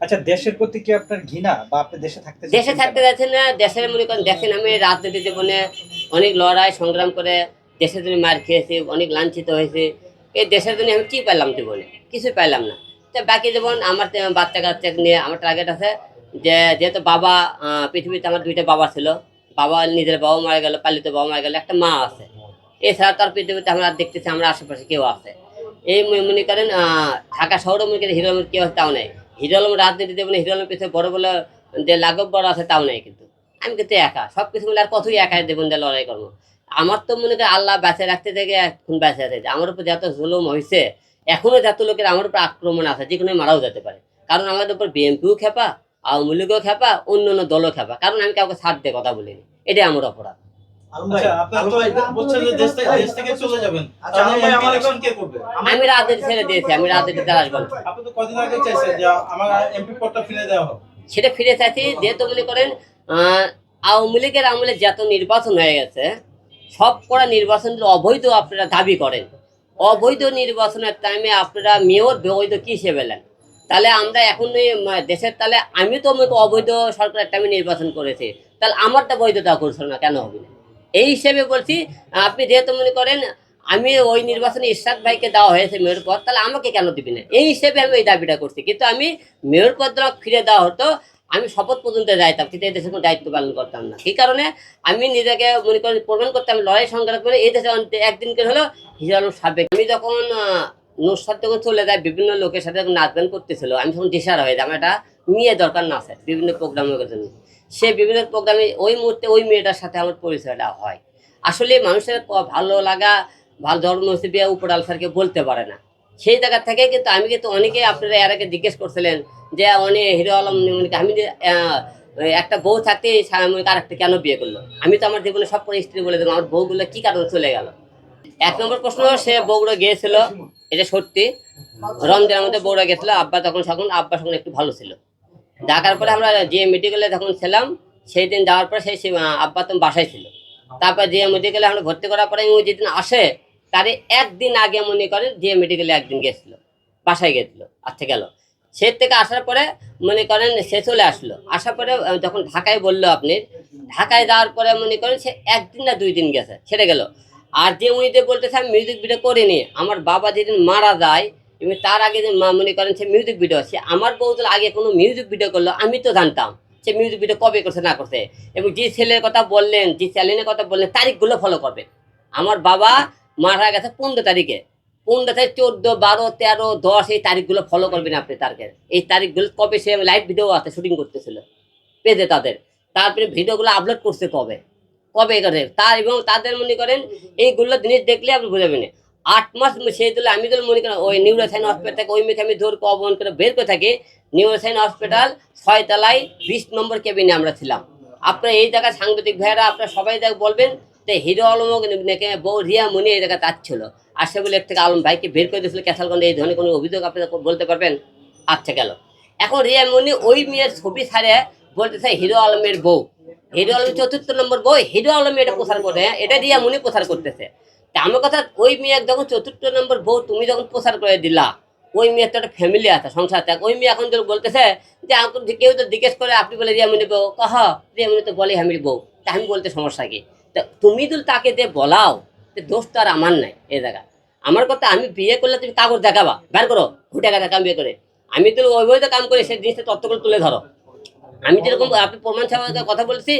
আচ্ছা দেশের প্রতি কি আপনার ঘৃণা বা আপনি দেশে থাকতে দেশে থাকতে? যাচ্ছেন না দেশের মনে করেন দেখেন আমি রাজনীতি জীবনে অনেক লড়াই সংগ্রাম করে দেশের জন্য মার খেয়েছি অনেক লাঞ্ছিত হয়েছে। এই দেশের জন্য আমি কি পেলাম জীবনে? কিছু পেলাম না। তো বাকি যেমন আমার বাচ্চা কাচ্চা নিয়ে আমার টার্গেট আছে যে যেহেতু বাবা পৃথিবীতে আমার দুইটা বাবা ছিল বাবা নিজের বাবা মারা গেল পালিত বাবা মারা গেল একটা মা আছে। এছাড়া তার পৃথিবীতে আমরা দেখতেছি আমরা আশেপাশে কেউ আছে। এই মনে- করেন ঢাকা শহরে মনে করেন হিরো কেউ আছে তাও নেই। হিরো আলম রাজনীতি জীবনে হিরো পিছনে বড় বলে যে লাঘব বড় আছে, তাও নেই কিন্তু। আমি কিন্তু একা। সব কিছু মিলে আর কতই একা দেবেন দিয়ে লড়াই করব? আমার তো মনে করি আল্লাহ বেঁচে রাখতে থেকে এখন বেঁচে আছে। আমার উপর যত জুলুম হয়েছে এখনও যত লোকের আমার উপর আক্রমণ আছে, যে কোনো মারাও যেতে পারে। কারণ আমাদের উপর বিএনপিও খেপা, আওয়ামী লীগও খেপা, অন্য অন্য দলও খেপা। কারণ আমি কাউকে ছাড় দিয়ে কথা বলিনি। এটাই আমার অপরাধ। আচ্ছা, আপনারা তো বলছেন যে দেশ থেকে দেশ থেকে চলে যাবেন। আচ্ছা, তাহলে আলম ভাই, MP আমার election কে করবে? আমি রাজনীতি ছেড়ে দিয়েছি আমি রাজনীতিতে আসব আপনি তো কদিন আগে চাইছেন যে আমার এমপি পদটা ফিরে দেওয়া হোক। সেটা ফিরে চাইছি যেহেতু মনে করেন আওয়ামী লীগের আমলে যত নির্বাচন হয়ে গেছে সব করা নির্বাচন অবৈধ আপনারা দাবি করেন অবৈধ নির্বাচনের টাইমে আপনারা মেয়র বৈধ কি হিসেবে নেন তাহলে আমরা এখন দেশের তাহলে আমি তো অবৈধ সরকারের টাইমে নির্বাচন করেছি তাহলে আমারটা বৈধতা করছিল না কেন হবে না এই হিসেবে বলছি, আপনি যেহেতু মনে করেন আমি ওই নির্বাচনে ইশরাক ভাইকে দেওয়া হয়েছে মেয়র পদ, তাহলে আমাকে কেন দিবি না? এই হিসেবে আমি এই দাবিটা করছি। কিন্তু আমি মেয়র পদটা ফিরে দেওয়া হতো, আমি শপথ পর্যন্ত যাইতাম, কিন্তু এই দেশের কোনো দায়িত্ব পালন করতাম না। এই কারণে আমি নিজেকে মনে করেন প্রমাণ করতাম লড়াই সংগ্রাম করে এই দেশে অন্ত- একদিন করে হলো হিজা আলম সাবেক। আমি যখন নুসরাত যখন চলে যায়, বিভিন্ন লোকের সাথে নাচ গান করতেছিল, আমি তখন দিশার হয়ে যাই। আমার একটা মেয়ে দরকার না আছে বিভিন্ন প্রোগ্রামের জন্য। সে বিভিন্ন প্রোগ্রামে ওই মুহূর্তে ওই মেয়েটার সাথে আমার পরিচয়টা হয়। আসলে মানুষের ভালো লাগা, ভালো ধর্ম হিসেবে উপরাল স্যারকে বলতে পারে না। সেই জায়গা থেকে কিন্তু আমি কিন্তু অনেকে আপনারা এর আগে জিজ্ঞেস করছিলেন যে অনেক হিরো আলম আমি একটা বউ থাকতে স্বামী আরেকটা কেন বিয়ে করল? আমি তো আমার জীবনে সব স্ত্রী বলে দিলাম, আমার বউগুলো কি কারণে চলে গেল? এক নম্বর প্রশ্ন, সে বউগুলো গিয়েছিল, এটা সত্যি। রমজানের মধ্যে বউরা গেছিল আব্বা তখন সকল আব্বা সকল একটু ভালো ছিল। ডাকার পরে আমরা যে মেডিকেলে যখন ছিলাম সেই দিন যাওয়ার পরে সেই আব্বা তো বাসায় ছিল। তারপর যে মেডিকেলে আমরা ভর্তি করার পরে ও যেদিন আসে তারে একদিন আগে মনে করেন যে মেডিকেলে একদিন গেছিল, বাসায় গেছিল আচ্ছা গেল। সে থেকে আসার পরে মনে করেন সে চলে আসলো। আসার পরে যখন ঢাকায় বলল আপনি, ঢাকায় যাওয়ার পরে মনে করেন সে একদিন না দুই দিন গেছে, ছেড়ে গেল। আর যে উনি যে বলতেছে, আমি মিউজিক ভিডিও করিনি, আমার বাবা যেদিন মারা যায় এবং তার আগে যে মনে করেন সে মিউজিক ভিডিও সে আমার বউদের আগে কোনো মিউজিক ভিডিও করল, আমি তো জানতাম সে মিউজিক ভিডিও কবে করছে, না করছে। এবং যে ছেলের কথা বললেন, যে চ্যানেলের কথা বললেন, তারিখগুলো ফলো করবে আমার বাবা মারা গেছে পনেরো তারিখে। পনেরো তারিখ চোদ্দ, বারো, তেরো, দশ, এই তারিখগুলো ফলো করবেন আপনি তারকে এই তারিখগুলো কবে সে লাইভ ভিডিও আছে শুটিং করতেছিল পেজে তাদের। তারপরে ভিডিওগুলো আপলোড করছে কবে? কবে করে? তার এবং তাদের মনে করেন, এইগুলো জিনিস দেখলে আপনি বুঝাবেন আট মাস সেই তুলে আমি তো মনে করেন, ওই নিউরোসাইন হসপিটাল থেকে ওই মেয়েকে আমি ধর অবহন করে বের করে থাকি। নিউরোসাইন হসপিটাল ছয়তলায় বিশ নম্বর কেবিনে আমরা ছিলাম। আপনার এই জায়গায় সাংবাদিক ভাইয়েরা, আপনারা সবাই দেখ বলবেন যে হিরো আলমও নাকি বউ রিয়া মনি এই জায়গায় যাচ্ছিল আর সে বলে থেকে আলম ভাইকে বের করে দিয়েছিল ক্যাসালগঞ্জে এই ধরনের কোনো অভিযোগ আপনারা বলতে পারবেন আচ্ছা গেল। এখন রিয়া মনি ওই মেয়ের ছবি ছাড়ে বলতেছে, হিরো আলমের বউ। হিরো আলম চতুর্থ নম্বর বউ, হিরো আলম এটা প্রচার করে? এটা রিয়া মনি প্রচার করতেছে। আমার কথা, ওই মেয়ে যখন চতুর্থ নম্বর বউ, তুমি যখন প্রচার করে দিলা, ওই মেয়ের তো একটা ফ্যামিলি আছে, সংসার আছে ওই মেয়ে এখন তো বলতেছে যে এখন কেউ তো জিজ্ঞেস করে, আপনি বলে রিয়ামণি বউ? কহ রিয়ামণি তো বলে আমি বউ। তা আমি বলতে সমস্যা কি? তা তুমি তো তাকে যে বলাও যে দোষ তো আর আমার নাই এ জায়গা আমার কথা, আমি বিয়ে করলে তুমি কাগজ দেখাবা, বের করো ঘুটে টাকা কাম বিয়ে করে। আমি তো ওইভাবে কাম করি সেই জিনিসটা তত্ত্ব করে তুলে ধরো। আমি যেরকম, আপনি প্রমাণ ছাড়া কথা বলছি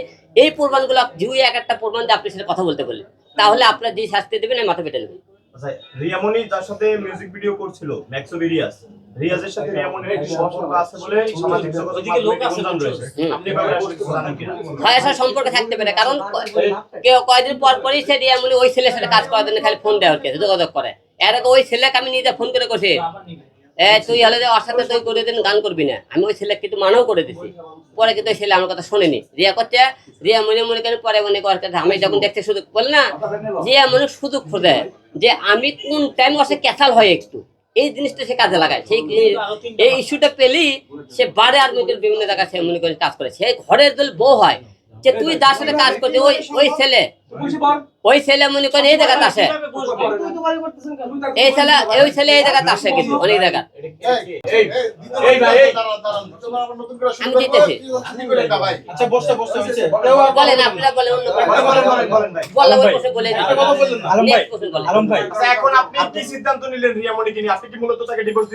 এই প্রমাণগুলো জিউ এক একটা প্রমাণ দিয়ে আপনি সেটা কথা বলতে বললেন। তাহলে আপনার যে শাস্তি দেবেন আমি মাথা পেটে নেবেন আচ্ছা রিয়ামনি যার সাথে মিউজিক ভিডিও করছিল রিয়াজের সাথে রিয়ামনির একটি সম্পর্ক আছে বলে সামাজিক যোগাযোগ মাধ্যমে রয়েছে। আপনি এভাবে হয় আসার সম্পর্ক থাকতে পারে কারণ কেউ কয়দিন পর পরই সে দিয়ে মানে ওই ছেলের সাথে কাজ করার জন্য খালি ফোন দেওয়ার কেছে যোগাযোগ করে। এর আগে ওই ছেলেকে আমি নিজে ফোন করে করছি তুই ওর সাথে তুই করে দিন গান করবি না, আমি ওই মানাও করে দিছি। পরে কিন্তু ছেলে আমার কথা শোনেনি। রিয়া করছে, রিয়া মনে মনে করে পরে মনে আমি যখন দেখতে সুযোগ বল না, রিয়া মনে সুযোগ খোঁজে যে আমি কোন টাইম ওর সাথে ক্যাসাল হয় একটু। এই জিনিসটা সে কাজে লাগায়। সেই এই ইস্যুটা পেলেই সে বারে আর বিভিন্ন জায়গায় সে মনে করে কাজ করে। সে ঘরের দল বউ হয়। যে তুই যার সাথে কাজ করছিস ওই ওই ছেলে। ওই ছেলে মনে করেন এই জায়গাতে আসে। এই ছেলে ওই ছেলে এই জায়গাতে আসে কিন্তু অনেক জায়গা। আমি দিতেছি। আচ্ছা বলেন আপনারা বলেন অন্য বলেন, ওই প্রশ্ন বলে আচ্ছা,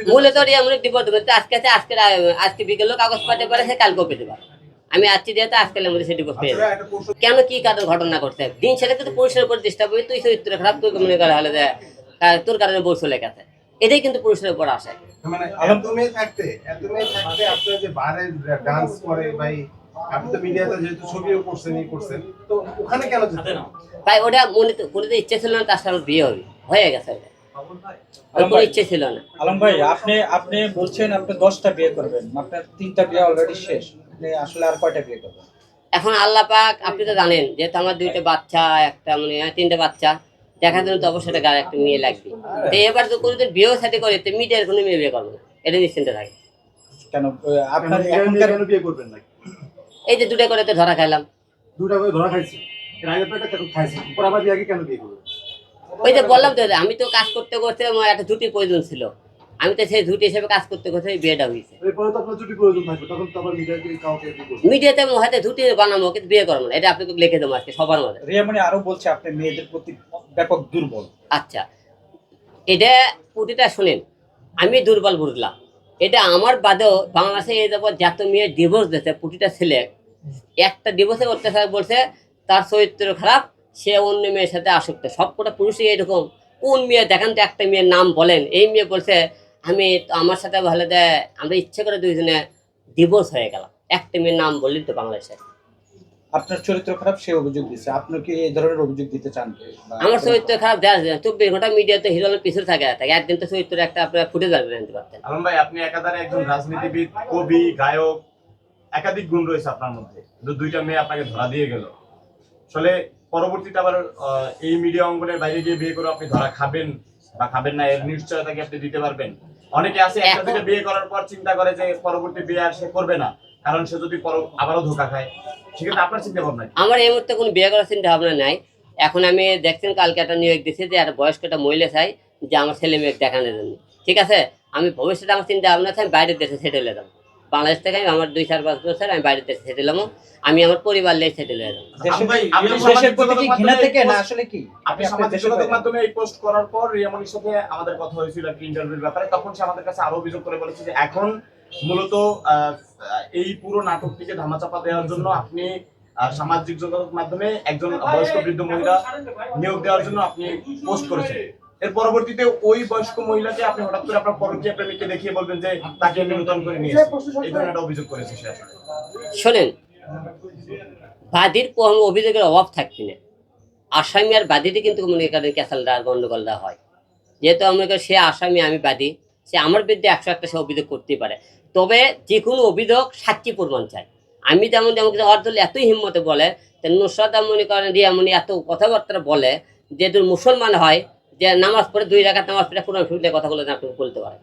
মূলত আজকে আজকে আজকে বিকেল কাগজ পাঠাতে পারে সে কালকেও পেতে পারে আমি আজকে দিয়ে তো আজকালের মধ্যে সে ডিভোর্স পেয়ে যাবে। একটা প্রশ্ন কেন কি কারণ ঘটনা করতে দিন সেটাকে তো পুরুষের উপর ডিস্টার্ব হবে। তুই চরিত্র খারাপ তুই মনে করে হলে যে তোর কারণে বউ চলে গেছে। এটাই কিন্তু পুরুষের উপর আসে। মানে আলম- এত মেয়ে থাকতে এত মেয়ে থাকতে আপনার যে বারে ডান্স করে ভাই আপনি তো মিডিয়াতে যেহেতু ছবিও করছেন ই করছেন তো ওখানে কেন যেতে না তাই ওটা মনে তো কোনো তো ইচ্ছে ছিল না তার সাথে আমার বিয়ে হবে। হয়ে গেছে ওটা। কোনো ইচ্ছে ছিল না। আলম ভাই আপনি আপনি বলছেন আপনি দশটা বিয়ে করবেন। আপনার তিনটা বিয়ে অলরেডি শেষ। আপনি আসলে আর কয়টা বিয়ে করবেন? এখন আল্লাহ পাক আপনি তো জানেন যেহেতু আমার দুইটা বাচ্চা একটা মানে তিনটা বাচ্চা দেখার জন্য তো অবশ্যই গায়ে একটা মেয়ে লাগবে। তো এবার তো কোনোদিন বিয়েও সাথে করে তো মিডিয়ার কোনো মেয়ে বিয়ে করব এটা নিশ্চিন্ত থাকে। কেন আপনার কেন বিয়ে করবেন না এই যে দুটো করে তো ধরা খাইলাম। দুটা করে ধরা খাইছি। এর আগে তো একটা খাইছি। পর আবার বিয়ে আগে কেন বিয়ে করবেন? ওই যে বললাম তো আমি তো কাজ করতে করতে আমার একটা জুটির প্রয়োজন ছিল। আমি তো সেই জুটি হিসেবে কাজ করতে করতে বিয়েটা হয়েছে এরপরে তো আপনার ছুটি প্রয়োজন থাকবে তখন তো আবার মিডিয়াকে কাউকে মিডিয়াতে আমি হয়তো জুটি বানাবো কিন্তু বিয়ে করব না। এটা আপনাকে লিখে দেবো আজকে সবার মধ্যে। রিয়ামণি আরও বলছে আপনি মেয়েদের প্রতি ব্যাপক দুর্বল। আচ্ছা। এটা প্রতিটা শুনেন। আমি দুর্বল বুঝলাম। এটা আমার বাদেও বাংলাদেশে এই যাব যত মেয়ে ডিভোর্স দিয়েছে প্রতিটা ছেলে একটা ডিভোর্সে অত্যাচার বলছে তার চরিত্র খারাপ সে অন্য মেয়ের সাথে আসক্ত। সবকটা পুরুষই এরকম কোন মেয়ে দেখেন তো একটা মেয়ের নাম বলেন এই মেয়ে বলছে আমি আমার সাথে ভালো দেয় আমরা ইচ্ছে করে দুইজনে ডিভোর্স হয়ে গেলাম। একটা মেয়ের নাম বললি তো বাংলাদেশে। আপনার চরিত্র খারাপ সে অভিযোগ দিচ্ছে আপনি কি এই ধরনের অভিযোগ দিতে চান? আমার চরিত্র খারাপ দেখা যায় চব্বিশ ঘণ্টা মিডিয়াতে হিরোর পিছনে থাকে থাকে। একদিন তো চরিত্র একটা আপনার ফুটে যাবে জানতে পারতেন। আলম ভাই আপনি একাধারে একজন রাজনীতিবিদ কবি গায়ক একাধিক গুণ রয়েছে আপনার মধ্যে। কিন্তু দুইটা মেয়ে আপনাকে ধরা দিয়ে গেল। আসলে পরবর্তীতে আবার আহ, এই মিডিয়া অঙ্গনের বাইরে গিয়ে বিয়ে করে আপনি ধরা খাবেন বা খাবেন না এর নিশ্চয়তা কি আপনি দিতে পারবেন? অনেকে আছে একটা থেকে বিয়ে করার পর চিন্তা করে যে পরবর্তী বিয়ে আর সে করবে না কারণ সে যদি আবারও ধোকা খায় সেক্ষেত্রে আপনার চিন্তা ভাবনা আমার এই মুহূর্তে কোনো বিয়ে করার চিন্তা ভাবনা নাই। এখন আমি দেখছেন কালকে একটা নিয়োগ দিয়েছি যে একটা বয়স্ক একটা মহিলা চাই যে আমার ছেলে মেয়ে দেখানোর জন্য। ঠিক আছে? আমি ভবিষ্যতে আমার চিন্তা ভাবনা আছে আমি বাইরের দেশে সেটেল হয়ে যাব। বাংলাদেশ থেকে আমি আমার দুই চার পাঁচ বছর আমি দেশে সেটেল হব। আমি আমার পরিবার নিয়ে সেটেল হয়ে যাব। দেশের আলম ভাই, আপনি দেশের প্রতি কি ঘৃণা থেকে না আসলে কি? আপনি আপনি দেশের মাধ্যমে এই পোস্ট করার পর রিয়ামনির সাথে আমাদের কথা হয়েছিল একটা ইন্টারভিউর ব্যাপারে। তখন সে আমাদের কাছে আরও অভিযোগ করে বলেছে যে এখন মূলত আহ, এই পুরো নাটকটিকে ধামাচাপা দেওয়ার জন্য আপনি সামাজিক যোগাযোগ মাধ্যমে একজন বয়স্ক বৃদ্ধ মহিলা নিয়োগ দেওয়ার জন্য আপনি পোস্ট করেছেন। এর পরবর্তীতে ওই বয়স্ক মহিলাকে আপনি হঠাৎ করে আপনার পরকীয়া প্রেমিককে দেখিয়ে বলবেন যে তাকে আমি নূতন করে নিয়েছি এই ধরনের একটা অভিযোগ করেছে সে আসলে। শোনেন বাদীর কোনো অভিযোগের অভাব থাকবে না আসামি আর বাদীতে কিন্তু মনে করেন ক্যাসালটা গন্ডগোলটা হয়। যেহেতু করি সে আসামি আমি বাদী সে আমার বিরুদ্ধে একশো একটা সে অভিযোগ করতেই পারে। তবে যে কোনো অভিযোগ সাক্ষী প্রমাণ চাই। আমি যেমন যেমন কিছু অর্ধল এতই হিম্মতে বলে যে নুসরাত মনে করেন রিয়ামনি এত কথাবার্তা বলে যে যদি মুসলমান হয় যে নামাজ পড়ে দুই রাখার নামাজ পড়ে কোরআন শুনলে কথাগুলো না বলতে পারেন।